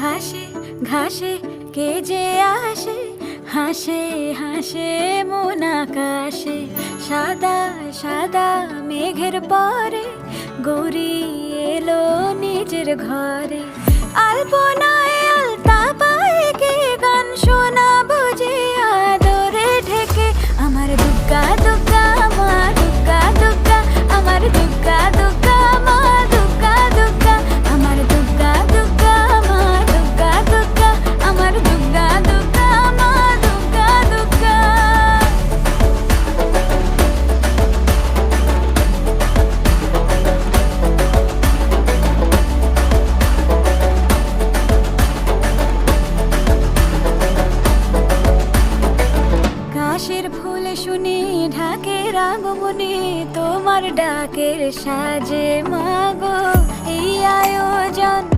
ঘাসে ঘাসে কে যে আসে? হাসে হাসে মন আকাশে। সাদা সাদা মেঘের পরে গৌরী এলো নিজের ঘরে। আলপনায় কাশের ফুল শুনি ঢাকের আগমনে তোমার ডাকের সাজে মাগো।